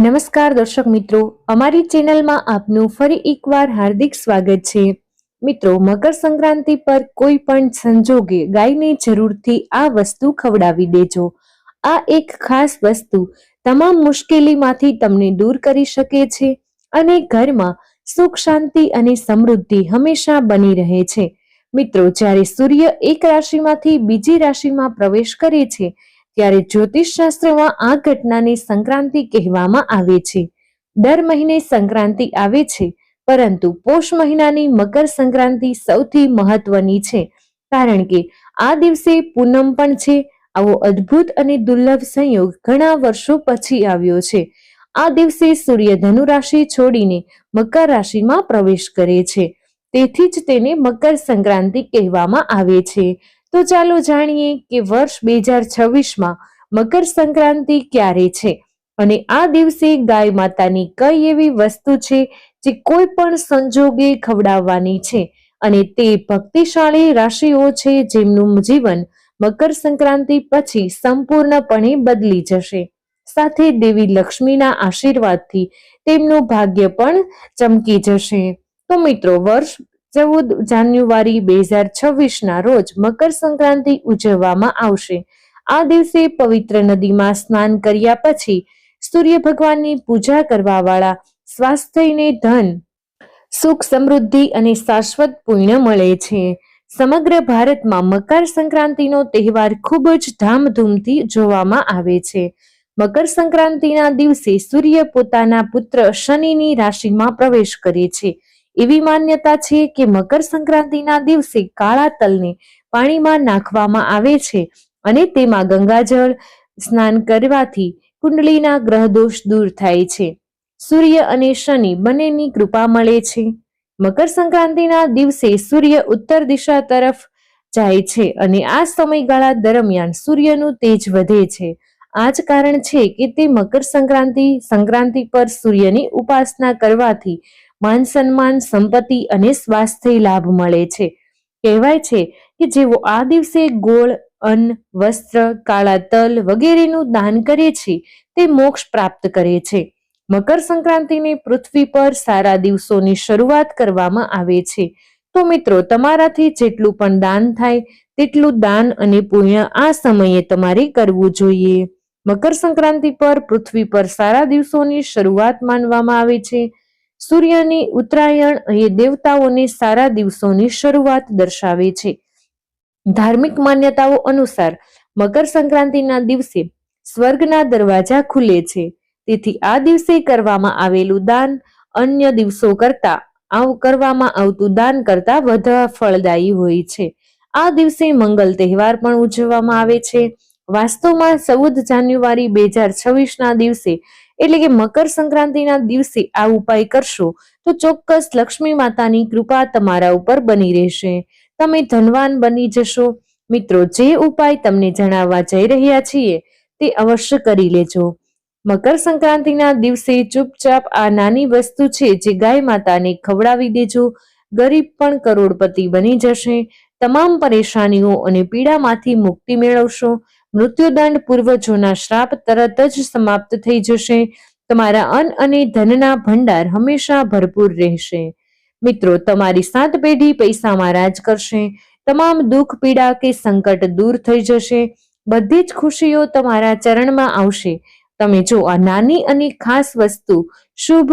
નમસ્કાર દર્શક મિત્રો, અમારી ચેનલમાં આપનું ફરી એકવાર હાર્દિક સ્વાગત છે. મિત્રો, મકર સંક્રાંતિ પર કોઈ પણ સંજોગે ગાયને જરૂરથી આ વસ્તુ ખવડાવી દેજો. આ એક ખાસ વસ્તુ તમામ મુશ્કેલીમાંથી તમને દૂર કરી શકે છે અને ઘરમાં સુખ, શાંતિ અને સમૃદ્ધિ હંમેશા બની રહે છે. મિત્રો, જ્યારે સૂર્ય એક રાશિમાંથી બીજી રાશિમાં પ્રવેશ કરે છે ત્યારે જ્યોતિષ શાસ્ત્રમાં આ ઘટનાને સંક્રાંતિ કહેવામાં આવે છે. દર મહિને સંક્રાંતિ આવે છે, પરંતુ પોષ મહિનાની મકર સંક્રાંતિ સૌથી મહત્વની છે, કારણ કે આ દિવસે પૂનમ પણ છે. આવો અદ્ભુત અને દુર્લભ સંયોગ ઘણા વર્ષો પછી આવ્યો છે. આ દિવસે સૂર્ય ધનુ રાશિ છોડીને મકર રાશિમાં પ્રવેશ કરે છે. તેથી જ તેને મકર સંક્રાંતિ કહેવામાં આવે છે. તો ચાલો જાણીએ કે વર્ષ બે હજાર છવ્વીસમાં મકર સંક્રાંતિ ક્યારે છે? અને આ દિવસે ગાય માતાની કઈ એવી વસ્તુ છે જે કોઈ પણ સંજોગે ખવડાવવાની છે? અને તે ભક્તિશાળી રાશિઓ છે જેમનું જીવન મકર સંક્રાંતિ પછી સંપૂર્ણપણે બદલી જશે. સાથે દેવી લક્ષ્મીના આશીર્વાદથી તેમનું ભાગ્ય પણ ચમકી જશે. તો મિત્રો, વર્ષ ચૌદ જાન્યુઆરી બે હજાર છવ્વીસના રોજ મકર સંક્રાંતિ ઉજવવામાં આવશે. આ દિવસે પવિત્ર નદીમાં સ્નાન કર્યા પછી સૂર્ય ભગવાનની પૂજા કરવા વાળા સ્વાસ્થ્યને ધન, સુખ સમૃદ્ધિ અને શાશ્વત પુણ્ય મળે છે. સમગ્ર ભારતમાં મકર સંક્રાંતિનો તહેવાર ખૂબ જ ધામધૂમથી જોવામાં આવે છે. મકર સંક્રાંતિના દિવસે સૂર્ય પોતાના પુત્ર શનિની રાશિમાં પ્રવેશ કરે છે. એવી માન્યતા છે કે મકર સંક્રાંતિના દિવસે કાળા તલને પાણીમાં નાખવામાં આવે છે અને તેમાં ગંગાજળ સ્નાન કરવાથી કુંડલીના ગ્રહ દોષ દૂર થાય છે. સૂર્ય અને શનિ બંનેની કૃપા મળે છે. મકર સંક્રાંતિના દિવસે સૂર્ય ઉત્તર દિશા તરફ જાય છે અને આ સમયગાળા દરમિયાન સૂર્યનું તેજ વધે છે. આ જ કારણ છે કે તે મકર સંક્રાંતિ સંક્રાંતિ પર સૂર્યની ઉપાસના કરવાથી માન સન્માન, સંપત્તિ અને સ્વાસ્થ્ય લાભ મળે છે. કહેવાય છે કે જેઓ આ દિવસે ગોળ, અન્ન, વસ્ત્ર, કાળા તલ વગેરેનું દાન કરે છે, તે મોક્ષ પ્રાપ્ત કરે છે. મકર સંક્રાંતિને પૃથ્વી પર સારા દિવસોની શરૂઆત કરવામાં આવે છે. તો મિત્રો, તમારાથી જેટલું પણ દાન થાય, તેટલું દાન અને પુણ્ય આ સમયે તમારે કરવું જોઈએ. મકર સંક્રાંતિ પર પૃથ્વી પર સારા દિવસોની શરૂઆત માનવામાં આવે છે. સૂર્યની ઉત્તરાયણ એ દેવતાઓની સારા દિવસોની શરૂઆત દર્શાવે છે. ધાર્મિક માન્યતાઓ અનુસાર મકર સંક્રાંતિના દિવસે સ્વર્ગના દરવાજા ખુલે છે. તેથી આ દિવસે કરવામાં આવેલું દાન અન્ય દિવસો કરતા આવ, કરવામાં આવતું દાન કરતા વધુ ફળદાયી હોય છે. આ દિવસે મંગલ તહેવાર પણ ઉજવવામાં આવે છે. વાસ્તવમાં ચૌદ જાન્યુઆરી બે હજાર છવ્વીસ ના દિવસે એટલે કે મકર સંક્રાંતિના દિવસે આ ઉપાય કરશો, તો ચોક્કસ લક્ષ્મી માતાની કૃપા તમારા ઉપર બની રહેશે. તમે ધનવાન બની જશો. મિત્રો, જે ઉપાય તમને જણાવવા જઈ રહ્યા છીએ, તે અવશ્ય કરી લેજો. મકર સંક્રાંતિના દિવસે ચૂપચાપ આ નાની વસ્તુ છે જે ગાય માતાને ખવડાવી દેજો. ગરીબ પણ કરોડપતિ બની જશે. તમામ પરેશાનીઓ અને પીડામાંથી મુક્તિ મેળવશો. મૃત્યુદંડ પૂર્વજોના શ્રાપ તરત જ સમાપ્ત થઈ જશે. તમારા અન્ન અને ધનના ભંડાર હંમેશા ભરપૂર રહેશે. મિત્રો, તમારી સાત પેઢી પૈસામાં રાજ કરશે. તમામ દુઃખ, પીડા કે સંકટ દૂર થઈ જશે. બધી જ ખુશીઓ તમારા ચરણમાં આવશે. તમે જો આ નાની અને ખાસ વસ્તુ શુભ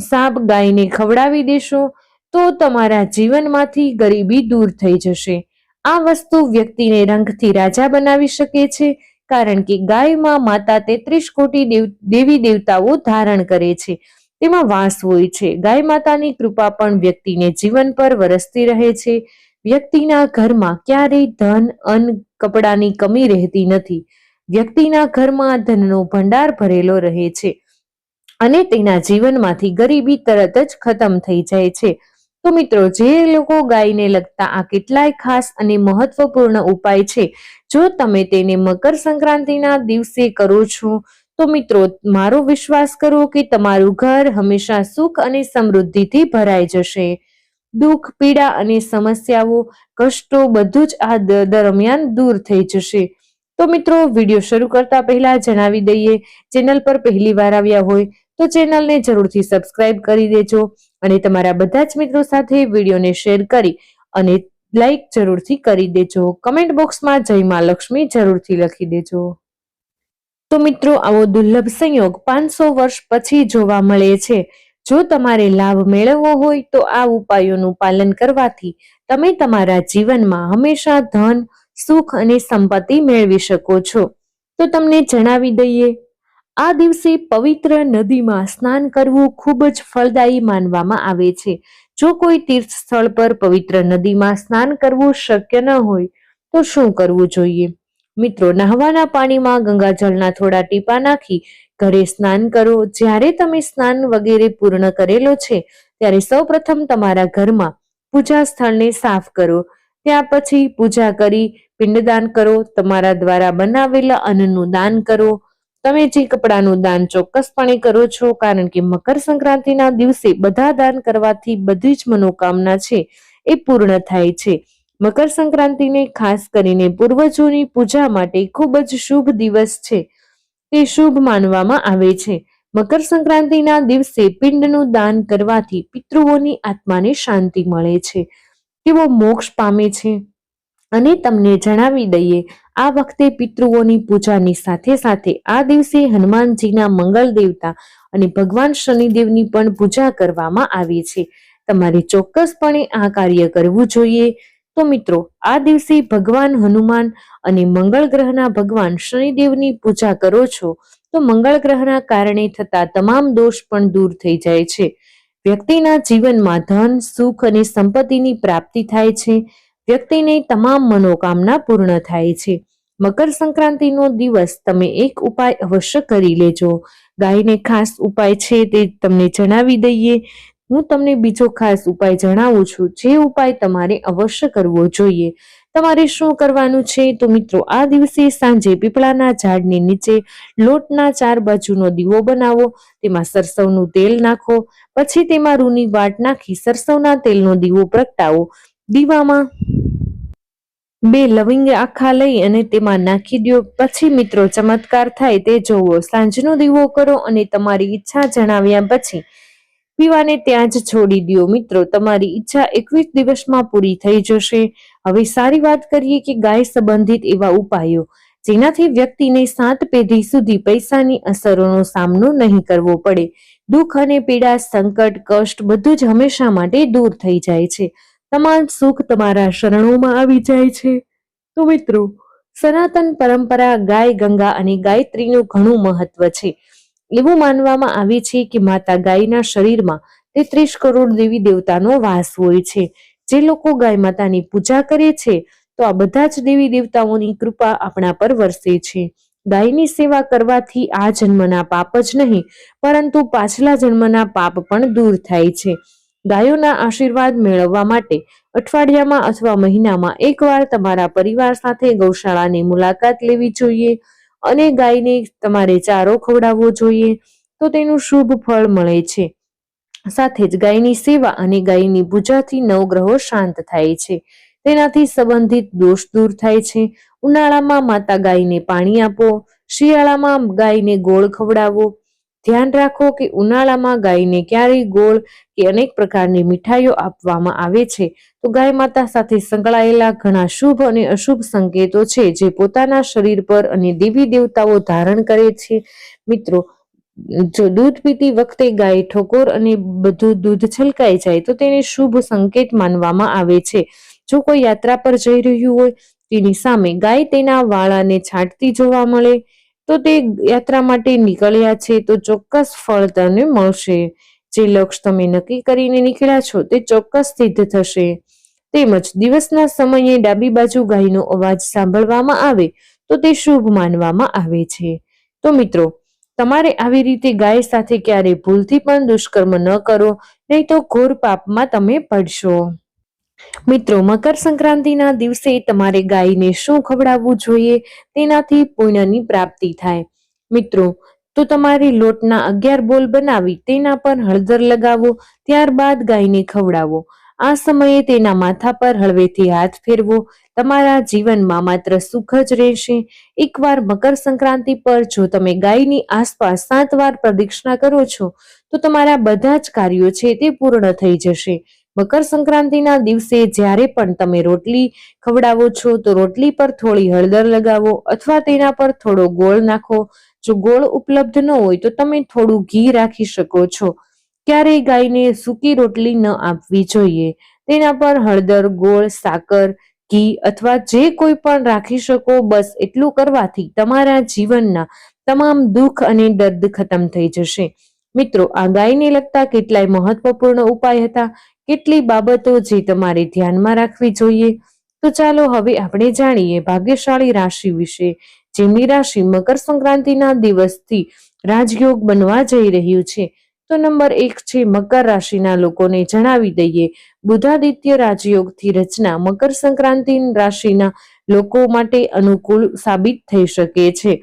સાપ ગાયને ખવડાવી દેશો, તો તમારા જીવનમાંથી ગરીબી દૂર થઈ જશે. આ વસ્તુ વ્યક્તિને રંગથી રાજા બનાવી શકે છે, કારણ કે ગાયમાં માતા તેત્રીસ કોટી દેવી દેવતાઓ ધારણ કરે છે. તેમાં વાસ હોય છે. ગાય માતાની કૃપા પણ વ્યક્તિને જીવન પર વરસતી રહે છે. વ્યક્તિના ઘરમાં ક્યારેય ધન, અન્ન, કપડાની કમી રહેતી નથી. વ્યક્તિના ઘરમાં ધનનો ભંડાર ભરેલો રહે છે અને તેના જીવનમાંથી ગરીબી તરત જ ખતમ થઈ જાય છે. તો મિત્રો, જે લોકો ગાયને લગતા આ કેટલાય ખાસ અને મહત્વપૂર્ણ ઉપાય છે, જો તમે તેને મકર સંક્રાંતિના દિવસે કરો છો, તો મિત્રો, મારો વિશ્વાસ કરો કે તમારું ઘર હંમેશા સુખ અને સમૃદ્ધિથી ભરાઈ જશે. દુઃખ, પીડા અને સમસ્યાઓ, કષ્ટો બધું જ આ દરમિયાન દૂર થઈ જશે. તો મિત્રો, વીડિયો શરૂ કરતા પહેલા જણાવી દઈએ, ચેનલ પર પહેલી વાર આવ્યા હોય તો ચેનલને જરૂરથી સબસ્ક્રાઇબ કરી દેજો અને તમારા બધા જ મિત્રો સાથે વિડીયોને શેર કરી અને લાઈક જરૂરથી કરી દેજો. કમેન્ટ બોક્સમાં જય માં લક્ષ્મી જરૂરથી લખી દેજો. તો મિત્રો, આવો દુર્લભ સંયોગ પાંચસો વર્ષ પછી જોવા મળે છે. જો તમારે લાભ મેળવવો હોય તો આ ઉપાયોનું પાલન કરવાથી તમે તમારા જીવનમાં હંમેશા ધન, સુખ અને સંપત્તિ મેળવી શકો છો. તો તમને જણાવી દઈએ આ દિવસે પવિત્ર નદીમાં સ્નાન કરવું ખૂબ જ ફળદાયી માનવામાં આવે છે. જો કોઈ તીર્થ સ્થળ પર પવિત્ર નદીમાં સ્નાન કરવું શક્ય ન હોય, તો શું કરવું જોઈએ? મિત્રો, નહાવાના પાણીમાં ગંગાજળના થોડા ટીપા નાખી ઘરે સ્નાન કરો. જ્યારે તમે સ્નાન વગેરે પૂર્ણ કરેલો છે, ત્યારે સૌપ્રથમ તમારા ઘરમાં પૂજા સ્થળને સાફ કરો. ત્યાં પછી પૂજા કરી, પિંડદાન કરો, તમારા દ્વારા બનાવેલા અન્નનું દાન કરો. તમે જે કપડાનું દાન ચોક્કસપણે કરો છો, કારણ કે મકર સંક્રાંતિના દિવસે બધા દાન કરવાથી બધી જ મનોકામના છે, એ પૂર્ણ થાય છે. મકર સંક્રાંતિને ખાસ કરીને પૂર્વજોની પૂજા માટે ખૂબ જ શુભ દિવસ છે. તે શુભ માનવામાં આવે છે. મકર સંક્રાંતિના દિવસે પિંડનું દાન કરવાથી પિતૃઓની આત્માને શાંતિ મળે છે. તેઓ મોક્ષ પામે છે. અને તમને જણાવી દઈએ આ વખતે પિતૃઓની પૂજાની સાથે સાથે આ દિવસે હનુમાનજીના મંગળ દેવતા અને ભગવાન શનિદેવની પણ પૂજા કરવામાં આવી છે. તમારે ચોક્કસપણે આ કાર્ય કરવું જોઈએ. તો મિત્રો, આ દિવસે ભગવાન હનુમાન અને મંગળ ગ્રહના ભગવાન શનિદેવની પૂજા કરો છો, તો મંગળ ગ્રહના કારણે થતા તમામ દોષ પણ દૂર થઈ જાય છે. વ્યક્તિના જીવનમાં ધન, સુખ અને સંપત્તિની પ્રાપ્તિ થાય છે. વ્યક્તિની તમામ મનોકામના પૂર્ણ થાય છે. મકર સંક્રાંતિનો દિવસ તમે એક ઉપાય અવશ્ય કરી લેજો. ગાયને ખાસ ઉપાય છે તે તમને જણાવી દઈએ. હું તમને બીજો ખાસ ઉપાય જણાવું છું. જે ઉપાય તમારે અવશ્ય કરવો જોઈએ. તમારે શું કરવાનું છે? તો મિત્રો, આ દિવસે સાંજે પીપળાના ઝાડની નીચે લોટના ચાર બાજુનો દીવો બનાવો. તેમાં સરસવનું તેલ નાખો. પછી તેમાં રૂની વાટ નાખી સરસવના તેલનો દીવો પ્રગટાવો. દીવામાં. બે લવિંગ આખા લઈ અને તેમાં નાખી દો પછી મિત્રો ચમત્કાર થાય તે જોવો. સાંજનો દીવો કરો અને તમારી ઈચ્છા જણાવ્યા પછી પીવાને ત્યાં જ છોડી દો મિત્રો, તમારી ઈચ્છા એકવીસ દિવસમાં પૂરી થઈ જશે. હવે સારી વાત કરીએ કે ગાય સંબંધિત એવા ઉપાયો. જેનાથી વ્યક્તિને સાત પેઢી સુધી પૈસાની અસરોનો સામનો નહીં કરવો પડે. દુઃખ અને પીડા, સંકટ, કષ્ટ બધું જ હંમેશા માટે દૂર થઈ જાય છે. તમામ સુખ તમારા શરણોમાં આવી જાય છે. તો મિત્રો, સનાતન પરંપરા ગાય, ગંગા અને ગાયત્રીનું ઘણું મહત્વ છે. એવું માનવામાં આવે છે કે માતા ગાયના શરીરમાં તેત્રીસ કરોડ દેવી દેવતાનો વાસ હોય છે. જે લોકો ગાય માતાની પૂજા કરે છે, તો આ બધા જ દેવી દેવતાઓની કૃપા આપણા પર વરસે છે. ગાયની સેવા કરવાથી આ જન્મના પાપ જ નહીં, પરંતુ પાછલા જન્મના પાપ પણ દૂર થાય છે. ગાયોના આશીર્વાદ મેળવવા માટે અઠવાડિયામાં અથવા મહિનામાં એકવાર તમારા પરિવાર સાથે ગૌશાળાની મુલાકાત લેવી જોઈએ અને ગાયને તમારે ચારો ખવડાવવો જોઈએ તો તેનું શુભ ફળ મળે છે. સાથે જ ગાયની સેવા અને ગાયની પૂજાથી નવગ્રહો શાંત થાય છે. તેનાથી સંબંધિત દોષ દૂર થાય છે. ઉનાળામાં માતા ગાયને પાણી આપો, શિયાળામાં ગાયને ગોળ ખવડાવો ધ્યાન રાખો કે ઉનાળામાં ગાયને ક્યારેય ગોળ કે અનેક પ્રકારની મીઠાઈઓ આપવામાં આવે છે. તો ગાય માતા સાથે સંકળાયેલા ઘણા શુભ અને અશુભ સંકેતો છે જે પોતાના શરીર પર અને દેવી દેવતાઓ ધારણ કરે છે. મિત્રો, જો દૂધ પીતી વખતે ગાય ઠોકોર અને બધું દૂધ છલકાઈ જાય તો તેને શુભ સંકેત માનવામાં આવે છે. જો કોઈ યાત્રા પર જઈ રહ્યું હોય, તેની સામે ગાય તેના વાળાને છાંટતી જોવા મળે તો તે યાત્રા માટે નીકળ્યા છે તો ચોક્કસ ફળ તમને મળશે. જે લક્ષ્ય તમે નક્કી કરીને નીકળ્યા છો તે ચોક્કસ સિદ્ધ થશે. તેમજ દિવસના સમયે ડાબી બાજુ ગાયનો અવાજ સાંભળવામાં આવે તો તે શુભ માનવામાં આવે છે. તો મિત્રો, તમારે આવી રીતે ગાય સાથે ક્યારે ભૂલથી પણ દુષ્કર્મ ન કરો, નહીં તો ઘોર પાપમાં તમે પડશો. મિત્રો, મકર સંક્રાંતિના દિવસે તમારે ગાયને શું ખવડાવવું જોઈએ તેનાથી પુણ્યની પ્રાપ્તિ થાય. મિત્રો, તો તમારે લોટના અગિયાર બોલ બનાવી તેના પર હળદર લગાવો, ત્યારબાદ ગાયને ખવડાવો. આ સમયે તેના માથા પર હળવેથી હાથ ફેરવો. તમારા જીવનમાં માત્ર સુખ જ રહેશે. એકવાર મકર સંક્રાંતિ પર જો તમે ગાયની આસપાસ સાત વાર પ્રદક્ષિણા કરો છો, તો તમારા બધા જ કાર્યો છે તે પૂર્ણ થઈ જશે. મકર સંક્રાંતિના દિવસે જ્યારે પણ તમે રોટલી ખવડાવો છો, તો રોટલી પર થોડી હળદર લગાવો અથવા તેના પર થોડો ગોળ નાખો. જો ગોળ ઉપલબ્ધ ન હોય, તો તમે થોડું ઘી રાખી શકો છો. ક્યારેય ગાયને સૂકી રોટલી ન આપવી જોઈએ. તેના પર હળદર, ગોળ, સાકર, ઘી અથવા જે કોઈ પણ રાખી શકો, બસ એટલું કરવાથી તમારા જીવનના તમામ દુઃખ અને દર્દ ખતમ થઈ જશે. મિત્રો, આ ગાયને લગતા કેટલાય મહત્વપૂર્ણ ઉપાય હતા? કેટલી બાબતો જે તમારે ધ્યાનમાં રાખવી જોઈએ? તો ચાલો હવે આપણે જાણીએ ભાગ્યશાળી રાશિ વિશે, જેમની રાશિ મકર સંક્રાંતિના દિવસથી રાજયોગ બનવા જઈ રહ્યું છે. તો નંબર એક છે, મકર રાશિના લોકોને જણાવી દઈએ. બુધાદિત્ય રાજયોગથી રચના મકર સંક્રાંતિ રાશિના લોકો માટે અનુકૂળ સાબિત થઈ શકે છે.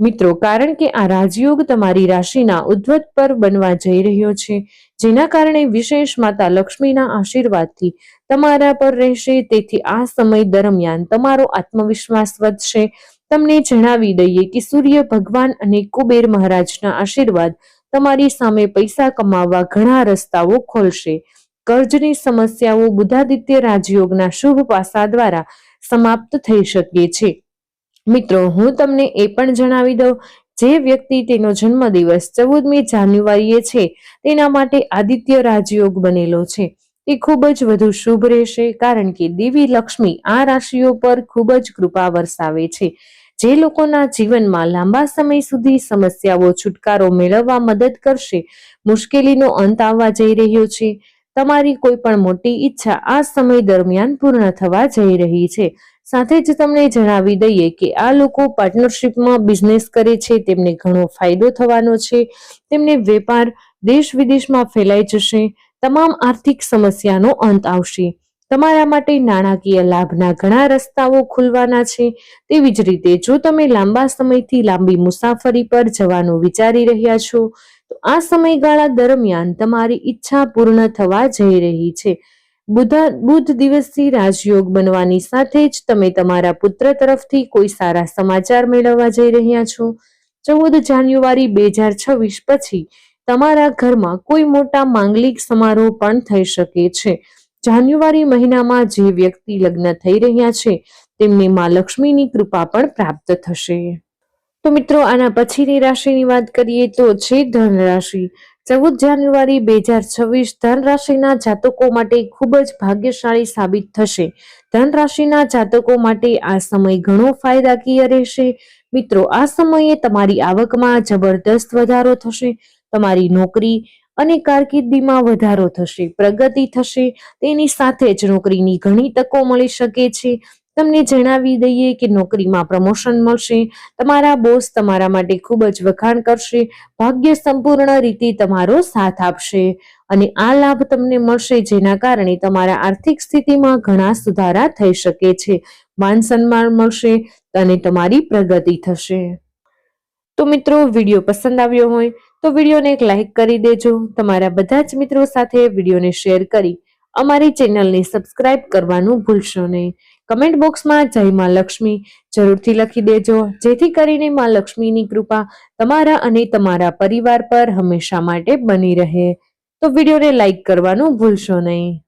મિત્રો, કારણ કે આ રાજયોગ તમારી રાશિના ઉદ્વત પર બનવા જઈ રહ્યો છે જેના કારણે વિશેષ માતા લક્ષ્મીના આશીર્વાદથી તમારા પર રહેશે. તેથી આ સમય દરમિયાન તમારો આત્મવિશ્વાસ વધશે. તમને જણાવી દઈએ કે સૂર્ય ભગવાન અને કુબેર મહારાજના આશીર્વાદ તમારી સામે પૈસા કમાવવા ઘણા રસ્તાઓ ખોલશે. કર્જની સમસ્યાઓ બુધાદિત્ય રાજયોગના શુભ પાસા દ્વારા સમાપ્ત થઈ શકે છે. મિત્રો, હું તમને એ પણ જણાવી દઉં જે વ્યક્તિ તેનો જન્મદિવસ ચૌદમી જાન્યુઆરીએ છે, તેના માટે આદિત્ય રાજયોગ બનેલો છે. તે ખૂબ જ વધુ શુભ રહેશે કારણ કે દેવી લક્ષ્મી આ રાશિઓ પર ખૂબ જ કૃપા વરસાવે છે. જે લોકોના જીવનમાં લાંબા સમય સુધી સમસ્યાઓ, છુટકારો મેળવવા મદદ કરશે, મુશ્કેલીનો અંત આવવા જઈ રહ્યો છે. તમારી કોઈ પણ મોટી ઈચ્છા આ સમય દરમિયાન પૂર્ણ થવા જઈ રહી છે. સાથે જ તમને જણાવી દઈએ કે આ લોકો પાર્ટનરશિપમાં બિઝનેસ કરે છે, તેમને ઘણો ફાયદો થવાનો છે, તેમને વેપાર દેશ વિદેશમાં ફેલાઈ જશે, તમામ આર્થિક સમસ્યાનો અંત આવશે. તમારા માટે નાણાકીય લાભના ઘણા રસ્તાઓ ખુલવાના છે. તેવી જ રીતે જો તમે લાંબા સમયથી લાંબી મુસાફરી પર જવાનું વિચારી રહ્યા છો, તો આ સમયગાળા દરમિયાન તમારી ઈચ્છા પૂર્ણ થવા જઈ રહી છે. બુધા દિવસથી રાજયોગ બનવાની સાથે જ તમે તમારા પુત્ર તરફથી કોઈ સારા સમાચાર મેળવવા જઈ રહ્યા છો. ચૌદ જાન્યુઆરી બે હજાર છવ્વીસ પછી તમારા ઘરમાં કોઈ મોટા માંગલિક સમારોહ પણ થઈ શકે છે. જાન્યુઆરી મહિનામાં જે વ્યક્તિ લગ્ન થઈ રહ્યા છે, તેમને માં લક્ષ્મીની કૃપા પણ પ્રાપ્ત થશે. તો મિત્રો, આના પછીની રાશિની વાત કરીએ તો છે ધન રાશિ ચૌદ જાન્યુઆરી બે હજાર છવ્વીસ ધન રાશિના જાતકો માટે ખૂબ જ ભાગ્યશાળી સાબિત થશે. ધન રાશિના જાતકો માટે આ સમય ઘણો ફાયદાકીય રહેશે. મિત્રો, આ સમયે તમારી આવકમાં જબરદસ્ત વધારો થશે, તમારી નોકરી અને કારકિર્દીમાં વધારો થશે, પ્રગતિ થશે, તેની સાથે જ નોકરીની ઘણી તકો મળી શકે છે. તમને જણાવી દઈએ કે નોકરીમાં પ્રમોશન મળશે, તમારા બોસ તમારા માટે ખૂબ જ વખાણ કરશે, ભાગ્ય સંપૂર્ણ રીતે તમારો સાથ આપશે અને આ લાભ તમને મળશે જેના કારણે તમારા આર્થિક સ્થિતિમાં ઘણા સુધારા થઈ શકે છે, માન સન્માન મળશે અને તમારી પ્રગતિ થશે. તો મિત્રો, વીડિયો પસંદ આવ્યો હોય તો વિડીયોને એક લાઇક કરી દેજો, તમારા બધા જ મિત્રો સાથે વિડીયોને શેર કરી અમારી ચેનલને સબસ્ક્રાઇબ કરવાનું ભૂલશો નહીં. કમેન્ટ બોક્સમાં જય માં લક્ષ્મી જરૂરથી લખી દેજો. જેથી કરીને માં લક્ષ્મીની કૃપા તમારા અને તમારા પરિવાર પર હંમેશા માટે બની રહે. તો વિડીયોને લાઈક કરવાનું ભૂલશો નહીં.